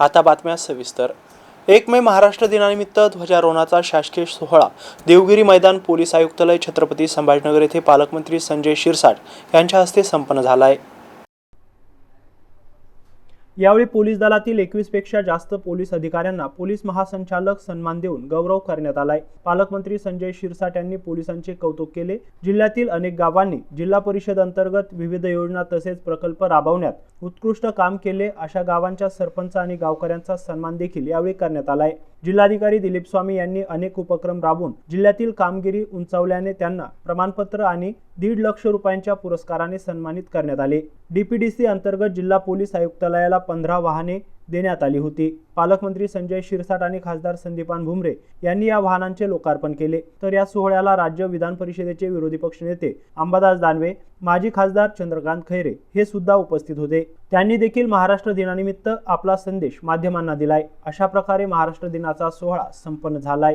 आता बातम्या सविस्तर. एक मे महाराष्ट्र दिनानिमित्त ध्वजारोहणाचा शासकीय सोहळा. देवगिरी मैदान पोलीस आयुक्तालय छत्रपती संभाजीनगर येथे पालकमंत्री संजय शिरसाट यांच्या हस्ते संपन्न झाला आहे. यावेळी पोलीस दलातील एकवीसपेक्षा जास्त पोलीस अधिकाऱ्यांना पोलीस महासंचालक सन्मान देऊन गौरव करण्यात आलाय. पालकमंत्री संजय शिरसाट यांनी पोलिसांचे कौतुक केले. जिल्ह्यातील अनेक गावांनी जिल्हा परिषद अंतर्गत विविध योजना तसेच प्रकल्प राबवण्यात उत्कृष्ट काम केले. अशा गावांच्या सरपंच आणि गावकऱ्यांचा सन्मान देखील यावेळी करण्यात आलाय. जिल्हाधिकारी दिलीप स्वामी यांनी अनेक उपक्रम राबवून जिल्ह्यातील कामगिरी उंचावल्याने त्यांना प्रमाणपत्र आणि दीड लक्ष रुपयांच्या पुरस्काराने सन्मानित करण्यात आले. डीपीडीसी अंतर्गत जिल्हा पोलीस आयुक्तालयाला पंधरा वाहने देण्यात आली होती. पालकमंत्री संजय शिरसाट आणि खासदार संदीपान भुमरे यांनी या वाहनांचे लोकार्पण केले. तर या सोहळ्याला राज्य विधान परिषदेचे विरोधी पक्षनेते अंबादास दानवे माजी खासदार चंद्रकांत खैरे हे सुद्धा उपस्थित होते. त्यांनी देखील महाराष्ट्र दिनानिमित्त आपला संदेश माध्यमांना दिलाय. अशा प्रकारे महाराष्ट्र दिनाचा सोहळा संपन्न झालाय.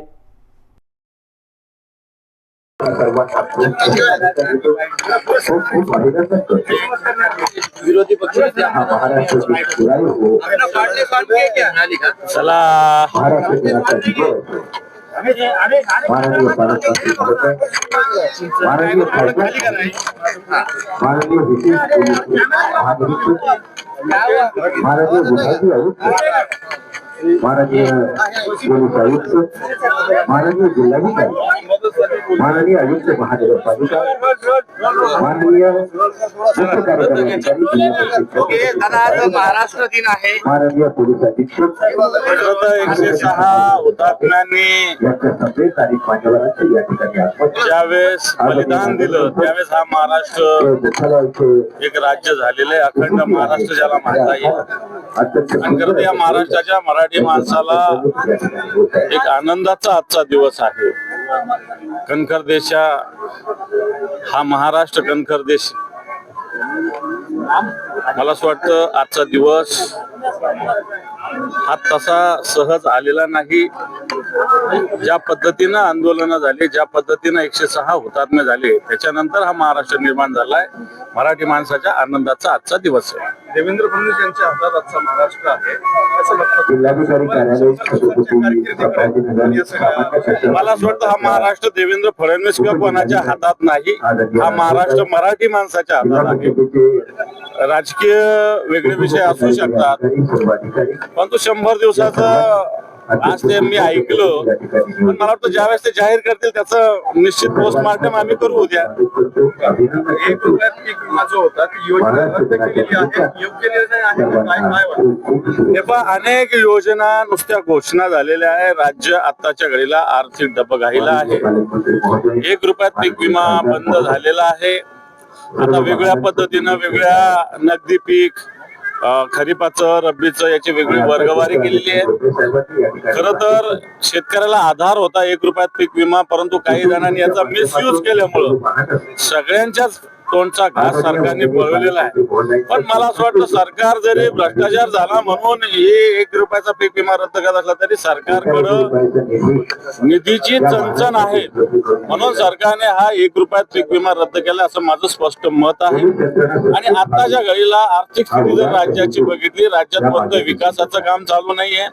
विरोधी पक्ष माननीय पालकमंत्री महोदय माननीय आयुक्त माननीय पोलीस आयुक्त माननीय जिल्हाधिकारी माननीय आयुक्त महानगरपालिका माननीय महाराष्ट्र दिन आहे. माननीय पोलीस अधीक्षक एकशे सहा हुतात्म्यांनी यांच्या सगळे तारीख मान्यवरांचे या ठिकाणी आपण ज्यावेळेस बलिदान दिलं त्यावेळेस हा महाराष्ट्र एक राज्य झालेलं आहे अखंड महाराष्ट्र ज्याला म्हणता येईल. आणि खरं तर या महाराष्ट्राच्या मराठी माणसाला एक आनंदाचा आजचा दिवस आहे. कणखर देशा हा महाराष्ट्र कणखर देश. मला असं वाटतं आजचा दिवस हा तसा सहज आलेला नाही. ज्या पद्धतीनं आंदोलन झाले ज्या पद्धतीनं एकशे सहा हुतात्मे झाले त्याच्यानंतर हा महाराष्ट्र निर्माण झालाय. मराठी माणसाच्या आनंदाचा आजचा दिवस आहे. देवेंद्र फडणवीस यांच्या हातात आजचा महाराष्ट्र आहे. मला असं वाटतं हा महाराष्ट्र देवेंद्र फडणवीस किंवा कोणाच्या हातात नाही. हा महाराष्ट्र मराठी माणसाच्या हातात आहे. राजकीय वेगळे विषय असू शकतात. सर्वाधिकारी. परंतु शंभर दिवसाचं आज ते मी ऐकलं पण मला वाटतं ज्यावेळेस ते जाहीर करतील त्याचं निश्चित पोस्टमार्टम आम्ही करू उद्या. एक रुपयात पीक विमा जो होता? ती योजना रद्द केलेली आहे योग्य निर्णय आहे का? काय काय वाटतं? हे पहा अनेक योजना नुसत्या घोषणा झालेल्या आहे. राज्य आताच्या घडीला आर्थिक डबघाईला आहे. एक रुपयात पीक विमा बंद झालेला आहे. आता वेगळ्या पद्धतीनं वेगळ्या नगदी पीक खरीपाचं रब्बीचं याची वेगळी वर्गवारी केलेली आहे. खर तर शेतकऱ्याला आधार होता एक रुपयात पीक विमा परंतु काही जणांनी याचा मिसयूज केल्यामुळं सगळ्यांच्याच तोंडचा घास सरकारने पळवलेला आहे पण मला असं वाटतं सरकार जरी भ्रष्टाचार झाला म्हणून हे एक रुपयाचा पीक विमा रद्द करत असला तरी सरकारकडं निधीची चणचण आहे. म्हणून सरकारने हा एक रुपयात पीक विमा रद्द केला असं माझं स्पष्ट मत आहे. आणि आताच्या घडीला आर्थिक स्थिती जर राज्याची बघितली राज्यात फक्त विकासाचं काम चालू नाहीये.